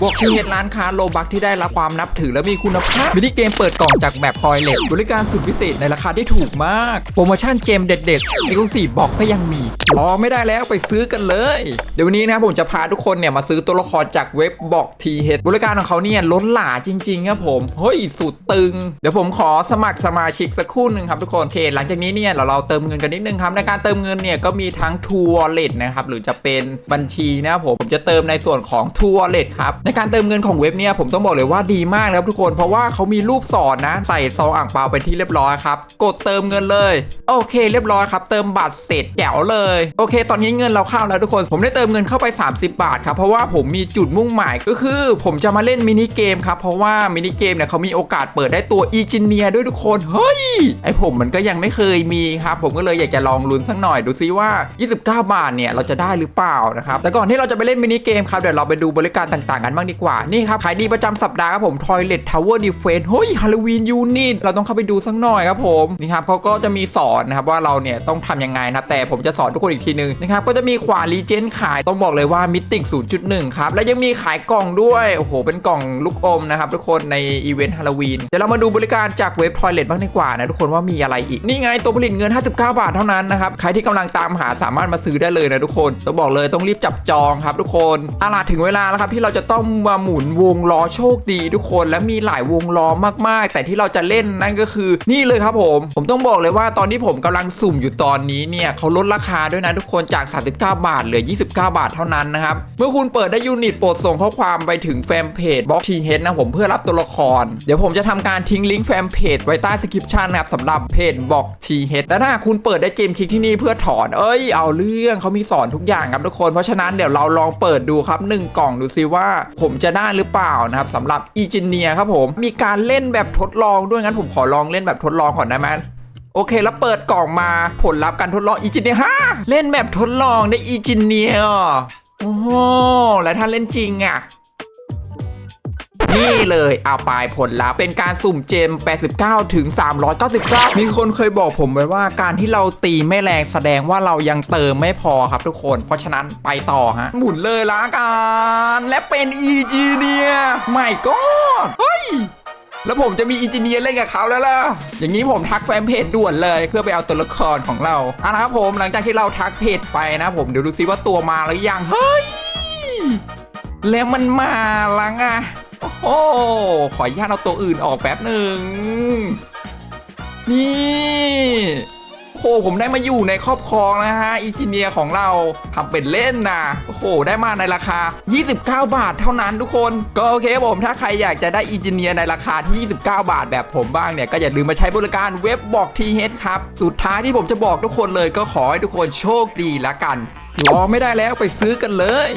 บวกที่เฮดร้านค้าโลบักที่ได้รับความนับถือและมีคุณภาพมินิเกมเปิดกล่องจากแบบทอยเล็ตบริการสุดพิเศษในราคาที่ถูกมาก โปรโมชั่นเกมเด็ดๆเอ็กซ์คลูซีฟบอกก็ยังมี รอไม่ได้แล้วไปซื้อกันเลย เดี๋ยววันนี้นะครับผมจะพาทุกคนเนี่ยมาซื้อตัวละครจากเว็บบอกทีเฮดบริการของเขาเนี่ยล้นหลาจริงๆครับผมเฮ้ยสุดตึง เดี๋ยวผมขอสมัครสมาชิกสักครู่หนึ่งครับทุกคนโอเคหลังจากนี้เนี่ยเราเราเติมเงินกันนิดนึงครับในการเติมเงินเนี่ยก็มีทั้งทัวร์เลทนะครับหรือจะเป็นบัญชีนะครับผมผมจะเติมในส่วนของทัวร์เลทครับในการเติมเงินของเว็บเนี่ยผมต้องบอกเลยว่าดีมากนะครับทุกคนเพราะว่าเขามีรูปสอนนะ ใส่ซองอ่างเปาเป็นที่เรียบร้อยครับกดเติมเงินเลย โอเค เรียบร้อยครับ เติมบัตรเสร็จแจ๋วเลย โอเค ตอนนี้เงินเราเข้าแล้วทุกคน ผมได้เติมเงินเข้าไป 30 บาทครับเพราะว่าผมมีจุดมุ่งหมายก็คือ ผมจะมาเล่นมินิเกมครับเพราะว่ามินิเกมเนี่ยเขามีโอกาสเปิดได้ตัวอีจิเนียด้วยทุกคนเฮ้ยไอผมมันก็ยังไม่เคยมีครับผมก็เลยอยากจะลองลุ้นสักหน่อยดูซิว่า 29 บาทเนี่ยเราจะได้หรือเปล่านะครับแต่ก่อนที่เราจะไปเล่นมินิเกมครับเดี๋ยวเราไปดูบริการต่างๆกันบ้างดีกว่านี่ครับขายดีประจำสัปดาห์ครับผม Toilet Tower Defense เฮ้ย Halloween Unit เราต้องเข้าไปดูสักหน่อยครับผมนี่ครับเขาก็จะมีสอนนะครับว่าเราเนี่ยต้องทำยังไงนะแต่ผมจะสอนทุกคนอีกทีนึงนะครับก็จะมีขวานรีเจนขายต้องบอกเลยว่ามิติก0.1ครับและยังมีขายกล่องด้วยโอ้โหเป็นกล่องลูกอมนะครับทุกคนในอีเวนต์ฮาโลวีนเดี๋ยวเรามาดูบริการจากเว็บ Toilet บ้างดีกว่านะทุกคนว่ามีอะไรอีกนี่ไงตัวผลิตเงิน 59 บาทเท่านั้นนะครับใครที่กำลังตามหาสามารถมาซื้อได้เลยนะทุกคนต้องบอกเลยต้องรีบจับจองครับทุกคนอาล่ะถึงเวลาแล้วครับที่เราจะต้องมาหมุนวงล้อโชคดีทุกคนและมีหลายวงล้อมากๆ แต่ที่เราจะเล่นนั่นก็คือ นี่เลยครับผม ผมต้องบอกเลยว่าตอนที่ผมกำลังสุ่มอยู่ตอนนี้เนี่ยเขาลดราคาด้วยนะทุกคนจาก 39 บาทเหลือ 29 บาทเท่านั้นนะครับ เมื่อคุณเปิดได้ยูนิตโปรดส่งข้อความไปถึงแฟนเพจบล็อกทีเฮดนะผมเพื่อรับตัวละคร เดี๋ยวผมจะทำการทิ้งลิงก์แฟนเพจไว้ใต้สคริปชันนะครับสำหรับเพจบ็อกทีเฮดและถ้าคุณเปิดได้เกมคลิกที่นี่เพื่อถอน เอ้ย เอาเรื่องเขามีสอนทุกอย่างครับทุกคน เพราะฉะนั้นเดี๋ยวเราลองเปิดดูครับหนึ่งกล่องดูซิว่าผมจะได้หรือเปล่านะครับสำหรับอีจิเนียครับผมมีการเล่นแบบทดลองด้วยงั้นผมขอลองเล่นแบบทดลองก่อนได้ไหมโอเค แล้วเปิดกล่องมาผลลัพธ์การทดลองอีจิเนียฮะเล่นแบบทดลองได้อีจิเนียโอ้โหแล้วถ้าเล่นจริงอะ นี่เลยเอาไปผลลัพธ์เป็นการสุ่มเจม 89 ถึง 399 มีคนเคยบอกผมไว้ว่าการที่เราตีไม่แรงแสดงว่าเรายังเติมไม่พอครับทุกคน เพราะฉะนั้นไปต่อฮะ หมุนเลยละกัน และเป็นอีจีเนียไม่ก็เฮ้ยแล้วผมจะมีอินจิเนียร์เล่นกับเขาแล้วล่ะ อย่างนี้ผมทักแฟนเพจด่วนเลยเพื่อไปเอาตัวละครของเราอะนะครับผมหลังจากที่เราทักเพจไปนะผมเดี๋ยวดูซิว่าตัวมาหรือยัง เฮ้ย แล้วมันมาลังอะ โอ้ขออนุญาตเอาตัวอื่นออกแป๊บหนึ่ง นี่โอ้โหผมได้มาอยู่ในครอบครองนะฮะอินจิเนียร์ของเราทำเป็นเล่นนะโอ้โหได้มาในราคา 29 บาทเท่านั้นทุกคน ก็โอเคครับผมถ้าใครอยากจะได้อินจิเนียร์ในราคาที่ 29 บาทแบบผมบ้างเนี่ย ก็อย่าลืมมาใช้บริการเว็บบอกทีเฮดครับ สุดท้ายที่ผมจะบอกทุกคนเลยก็ขอให้ทุกคนโชคดีละกัน รอไม่ได้แล้วไปซื้อกันเลย